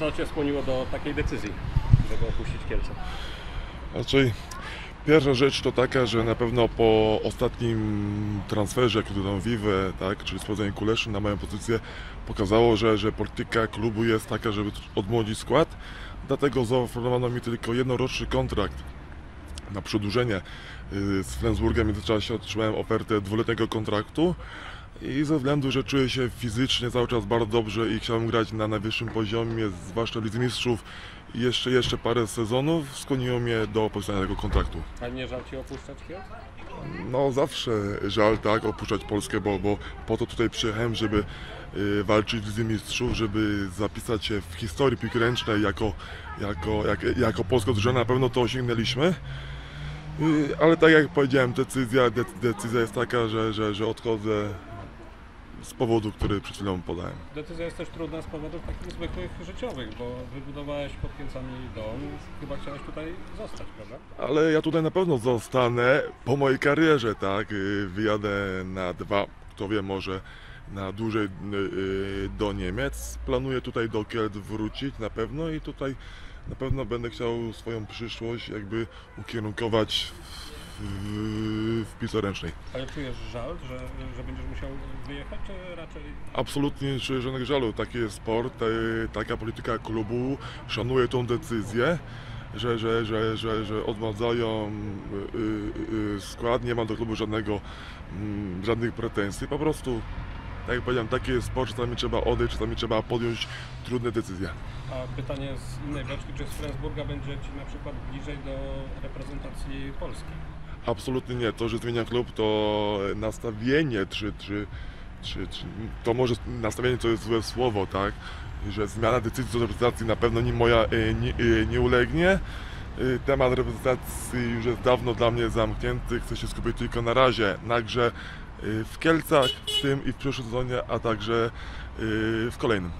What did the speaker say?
Co Cię skłoniło do takiej decyzji, żeby opuścić Kielce? Znaczy, pierwsza rzecz to taka, że na pewno po ostatnim transferze, który tam Vive, tak, czyli sprowadzenie Kuleszy na moją pozycję, pokazało, że, że polityka klubu jest taka, żeby odmłodzić skład. Dlatego zaoferowano mi tylko jednoroczny kontrakt na przedłużenie y, z Flensburgiem. W międzyczasie otrzymałem ofertę dwuletniego kontraktu. I ze względu, że czuję się fizycznie cały czas bardzo dobrze i chciałem grać na najwyższym poziomie, zwłaszcza Lidze Mistrzów, i jeszcze, jeszcze parę sezonów skłoniło mnie do podpisania tego kontraktu. A nie żal Ci opuszczać Kielc? No zawsze żal tak opuszczać Polskę, bo, bo po to tutaj przyjechałem, żeby y, walczyć Lidze Mistrzów, żeby zapisać się w historii piłki ręcznej jako, jako, jak, jako polska drużyna, na pewno to osiągnęliśmy. Y, ale tak jak powiedziałem, decyzja, de, decyzja jest taka, że, że, że odchodzę z powodu, który przed chwilą podałem. Decyzja jest też trudna z powodów takich zwykłych życiowych, bo wybudowałeś pod Kielcami dom, chyba chciałeś tutaj zostać, prawda? Ale ja tutaj na pewno zostanę po mojej karierze, tak? Y, Wyjadę na dwa, kto wie, może na dłużej y, y, do Niemiec. Planuję tutaj do Kielc wrócić na pewno i tutaj na pewno będę chciał swoją przyszłość jakby ukierunkować w, w piłce ręcznej. Ale czujesz żal, że, że będziesz musiał wyjechać, czy raczej Absolutnie nie czuję żadnego żalu. Taki jest sport, e, taka polityka klubu. Szanuję tą decyzję, że, że, że, że, że y, y, skład. Nie mam do klubu żadnego, mm, żadnych pretensji. Po prostu, tak jak powiedziałem, taki jest sport, czasami trzeba odejść, czasami trzeba podjąć trudne decyzje. A pytanie z innej beczki, czy z Flensburga będzie Ci na przykład bliżej do reprezentacji Polski? Absolutnie nie. To, że zmieniam klub, to nastawienie, czy, czy, czy, czy to może nastawienie to jest złe słowo, tak? Że zmiana decyzji do reprezentacji na pewno nie moja e, nie, e, nie ulegnie. E, Temat reprezentacji już jest dawno dla mnie zamknięty. Chcę się skupić tylko na razie na grze w Kielcach, w tym i w przyszłym sezonie, a także w kolejnym.